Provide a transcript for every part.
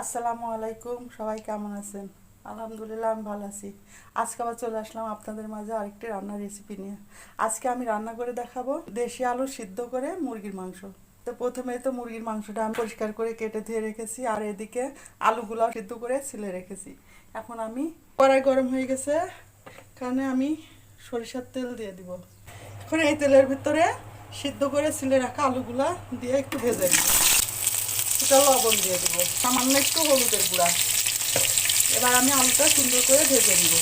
আসসালামু আলাইকুম, সবাই কেমন আছেন? আলহামদুলিল্লাহ, আমি ভালো আছি। আজকে আবার চলে আসলাম আপনাদের মাঝে আরেকটি রান্নার রেসিপি নিয়ে। আজকে আমি রান্না করে দেখাবো দেশি আলু সিদ্ধ করে মুরগির মাংস। তো প্রথমে তো মুরগির মাংসটা আমি পরিষ্কার করে কেটে ধুয়ে রেখেছি, আর এদিকে আলুগুলো সিদ্ধ করে ছিলে রেখেছি। এখন আমি কড়াই গরম হয়ে গেছে কারণে আমি সরিষার তেল দিয়ে দিব। এখন এই তেলের ভিতরে সিদ্ধ করে ছিলে রাখা আলুগুলা দিয়ে একটু ভেজে দিব এটা লবণ দিয়ে দেবো। সামান্য একটু হলুদের গুঁড়া। এবার আমি আলুটা সুন্দর করে ভেজে নিব।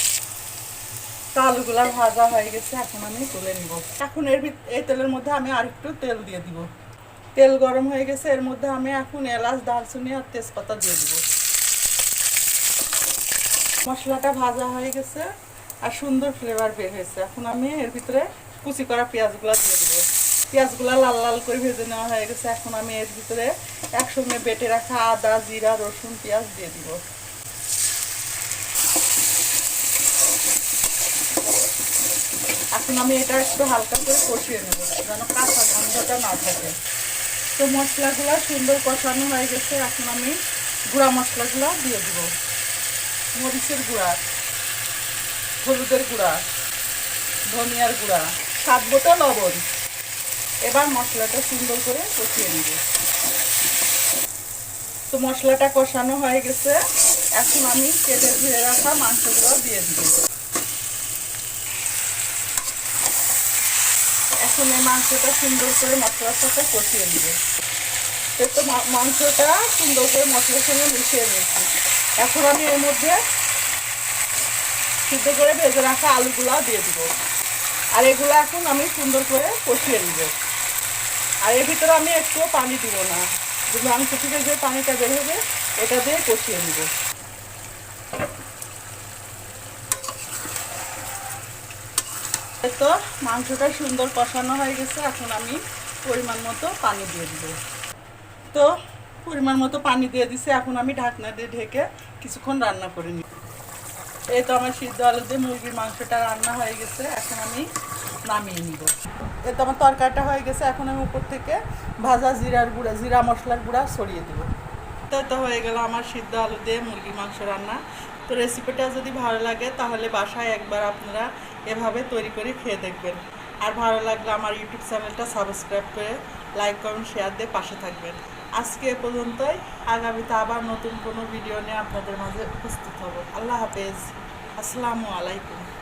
তো আলুগুলা ভাজা হয়ে গেছে, এখন আমি তুলে নিব। এখন এর এই তেলের মধ্যে আমি আর একটু তেল দিয়ে দিব। তেল গরম হয়ে গেছে, এর মধ্যে আমি এখন এলাচ, দারচিনি আর তেজপাতা দিয়ে দিব। মশলাটা ভাজা হয়ে গেছে আর সুন্দর ফ্লেভার বের হয়েছে। এখন আমি এর ভিতরে কুচি করা পেঁয়াজগুলো দিয়ে দেবো। পেঁয়াজগুলো লাল লাল করে ভেজে নেওয়া হয়ে গেছে। এখন আমি এর ভিতরে একসঙ্গে বেটে রাখা আদা, জিরা, রসুন, পেঁয়াজ দিয়ে দিব। এখন আমি এটা একটু হালকা করে কষিয়ে নেব, যেন কাঁচা গন্ধটা না থাকে। তো মশলাগুলো সুন্দর কষানো হয়ে গেছে। এখন আমি গুঁড়া মশলাগুলো দিয়ে দিব। মরিচের গুঁড়া, হলুদের গুঁড়া, ধনিয়ার গুঁড়া সাত বোতল লবণ। এবার মশলাটা সুন্দর করে কষিয়ে নিব। তো মশলাটা কষানো হয়ে গেছে। এখন আমি কেটে ধুয়ে রাখা মাংসগুলো দিয়ে দিব। এখন এই মাংসটা সুন্দর করে মশলার সাথে কষিয়ে নিব। তো মাংসটা সুন্দর করে মশলার সঙ্গে মিশিয়ে নিয়েছি। এখন আমি এর মধ্যে সিদ্ধ করে ভেজে রাখা আলুগুলা দিয়ে দিব। আর এগুলো এখন আমি সুন্দর করে কষিয়ে নিব। আর এর ভিতরে আমি একটুও পানি দিব না। যে মাংস থেকে যে পানিটা বের হবে, এটা দিয়ে কষিয়ে নিব। তো মাংসটা সুন্দর কষানো হয়ে গেছে, এখন আমি পরিমাণ মতো পানি দিয়ে দিব। তো পরিমাণ মতো পানি দিয়ে দিছে, এখন আমি ঢাকনা দিয়ে ঢেকে কিছুক্ষণ রান্না করে নিই এই তো আমার সিদ্ধ আলু দিয়ে মুরগির মাংসটা রান্না হয়ে গেছে, এখন আমি নামিয়ে নিব। এই তো আমার তরকারিটা হয়ে গেছে, এখন আমি উপর থেকে ভাজা জিরার গুঁড়া, জিরা মশলার গুঁড়া ছড়িয়ে দেব। তো তো হয়ে গেল আমার সিদ্ধ আলু দিয়ে মুরগি মাংস রান্না। তো রেসিপিটা যদি ভালো লাগে তাহলে বাসায় একবার আপনারা এভাবে তৈরি করে খেয়ে দেখবেন। আর ভালো লাগলে আমার ইউটিউব চ্যানেলটা সাবস্ক্রাইব করে লাইক, কমেন্ট, শেয়ার দিয়ে পাশে থাকবেন। আজকে এ পর্যন্তই। আগামীতে আবার নতুন কোনো ভিডিও নিয়ে আপনাদের মাঝে উপস্থিত হব। আল্লাহ হাফেজ। আসসালামু আলাইকুম।